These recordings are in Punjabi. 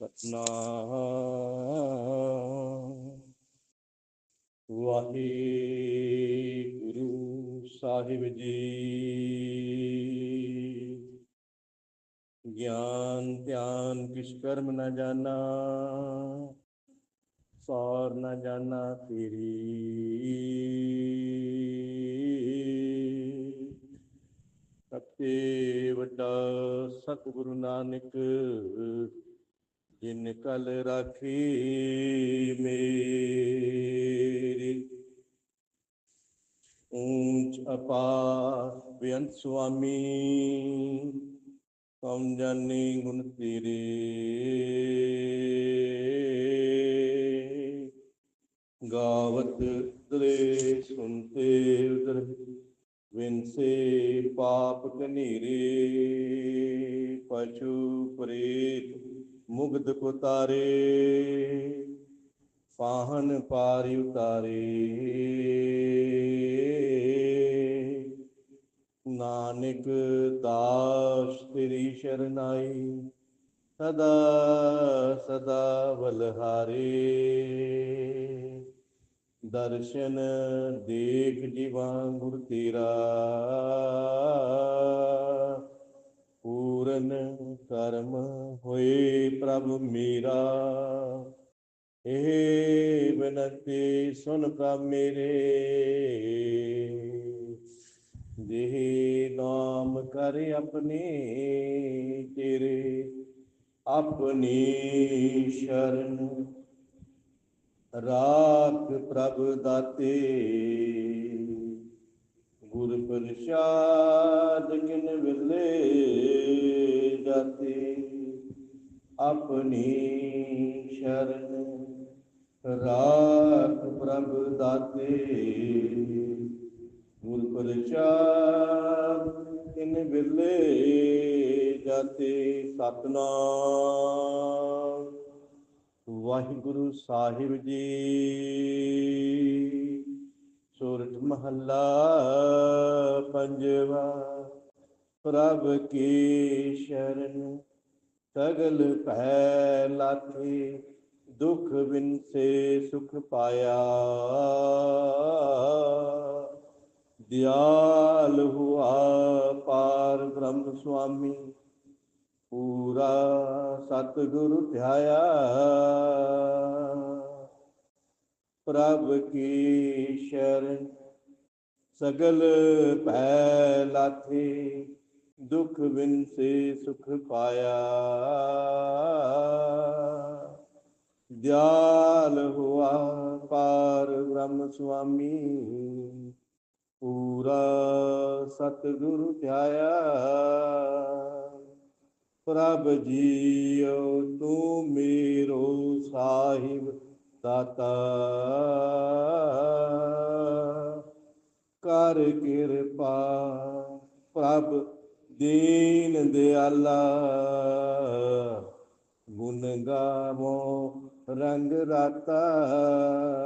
ਸਤਨਾਮ। ਵਾਹਿਗੁਰੂ ਸਾਹਿਬ ਜੀ। ਗਿਆਨ ਧਿਆਨ ਕਿਛ ਕਰਮ ਨਾ ਜਾਣਾ ਸੌਰ ਨਾ ਜਾਣਾ ਤੇਰੀ। ਸੱਚੇ ਵੱਡਾ ਸਤਿਗੁਰੂ ਨਾਨਕ, ਜਿਨ ਕਲ ਰਾਖੀ ਮੇਰੀ। ਊਂਚ ਅਪਾਰ ਬੇਅੰਤ ਸੁਆਮੀ ਕਮ ਜਾਣੀ ਗੁਣ ਤੇਰੇ। ਗਾਵਤ ਦਰੇ ਸੁਨਤੇ ਉਦਰ ਵਿਨਸੇ ਪਾਪ ਕਨੀਰੇ ਪਛੂ ਪ੍ਰੇਤ ਮੁਗਧ ਕੋ ਤਾਰੇ ਪਾਹਨ ਪਾਰਿ ਉਤਾਰੇ। ਨਾਨਕ ਦਾਸ ਤੇਰੀ ਸ਼ਰਨਾਈ, ਸਦਾ ਸਦਾ ਬਲਹਾਰੇ ਦਰਸ਼ਨ ਦੇਖ ਜੀਵਾ ਗੁਰ ਤੇਰਾ। ਪੂਰਨ ਕਰਮ ਹੋਏ ਪ੍ਰਭ ਮੇਰਾ। ਇਹ ਬਨਤੀ ਸੁਨ ਪ੍ਰਭ ਮੇਰੇ। ਜਿਹ ਨਾਮ ਕਰ ਆਪਣੇ ਤੇਰੇ। ਆਪਣੀ ਸ਼ਰਨ ਰਾਖ ਪ੍ਰਭ ਦਾਤੇ। ਗੁਰ ਪ੍ਰਸਾਦ ਕਿਨ ਵਿਲੇ ਜਾਤੇ। ਆਪਣੀ ਸ਼ਰਨ ਰਾਖ ਪ੍ਰਭ ਦਾਤੇ। ਗੁਰ ਪ੍ਰਸਾਦ ਕਿਨ ਵਿਲੇ ਜਾਤੇ। ਸਤਨਾਮ। ਵਾਹਿਗੁਰੂ ਸਾਹਿਬ ਜੀ। ਸੂਰਤ ਮਹੱਲਾ ਪੰਜਵਾ। ਪ੍ਰਭ ਕੀ ਸ਼ਰਨ ਸਗਲ ਭੈ ਲਾਥੇ ਦੁਖ ਬਿਨਸੇ ਸੁਖ ਪਾਇਆ। ਦਿਆਲ ਹੁਆ ਪਾਰ ਬ੍ਰਹਮ ਸੁਆਮੀ, ਪੂਰਾ ਸਤਿਗੁਰੂ ਧਿਆਇਆ। ਪ੍ਰਭ ਕੀ ਸ਼ਰਨ, ਸਗਲ ਭੈ ਲਾਥੇ, ਦੁਖ ਬਿਨਸੇ ਸੁਖ ਪਾਇਆ। ਦਿਆਲ ਹੁਆ ਪਾਰ ਬ੍ਰਹਮ ਸੁਆਮੀ, ਪੂਰਾ ਸਤਿਗੁਰੂ ਧਿਆਇਆ। ਪ੍ਰਭ ਜੀਉ ਤੂੰ ਮੇਰੋ ਸਾਹਿਬ ਦਾਤਾ ਕਰ ਕਿਰਪਾ ਪ੍ਰਭ ਦੀਨ ਦਿਆਲਾ। ਗੁਣ ਗਾਵੋ, ਰੰਗ ਰਾਤਾ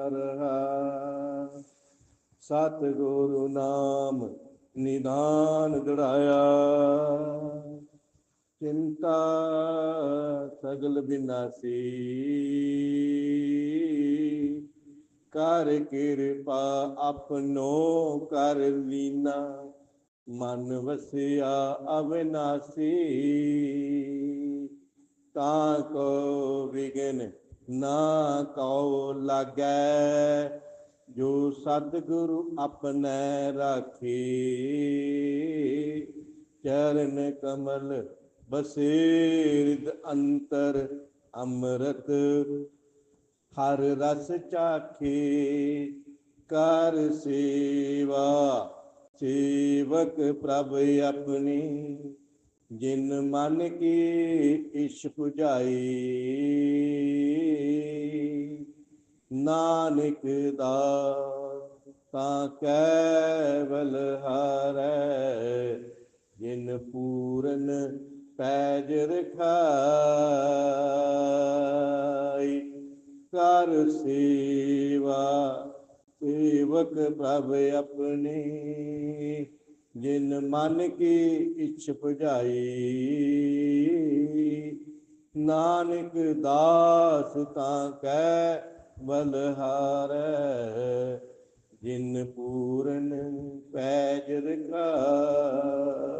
ਰਹਾ। ਸਤ ਗੁਰੂ ਨਾਮ ਨਿਦਾਨ ਦੜਾਇਆ। ਚਿੰਤਾ ਸਗਲ ਬਿਨਾਸੀ। ਕਰ ਕਿਰਪਾ ਆਪਨੋ ਕਰ ਲੀਨਾ, ਮਨ ਵਸਿਆ ਅਵਿਨਾਸੀ। ਤਾਂ ਕੋ ਵਿਗਨ ਨਾ ਕਉ ਲਾਗੈ, ਜੋ ਸਤਿਗੁਰੂ ਆਪਣੈ ਰਾਖੀ। ਚਰਨ ਕਮਲ ਬਸੇਰਿਦ ਅੰਤਰ ਅੰਮ੍ਰਿਤ, ਹਰ ਰਸ ਚਾਖੇ, ਕਰ ਸੇਵਾ, ਸੇਵਕ ਪ੍ਰਭ ਆਪਣੀ, ਜਿਨ ਮਨ ਕੀ ਇਸ਼ ਪੁਜਾਈ ਨਾਨਕ ਦਾ ਤਾਂ ਕੈਵਲ ਹਾਰੈ, ਜਿਨ ਪੂਰਨ ਪੈਜ ਰਖਾਈ ਕਰ ਸੇਵਾ, ਸੇਵਕ ਪ੍ਰਭ ਆਪਣੀ, ਜਿਨ ਮਨ ਕੀ ਇੱਛ 부ਝਾਈ ਨਾਨਕ ਦਾਸ ਤਾਂ ਕੈ ਬਲਹਾਰੈ ਜਿਨ ਪੂਰਨ ਪੈਜ ਰਖਾਈ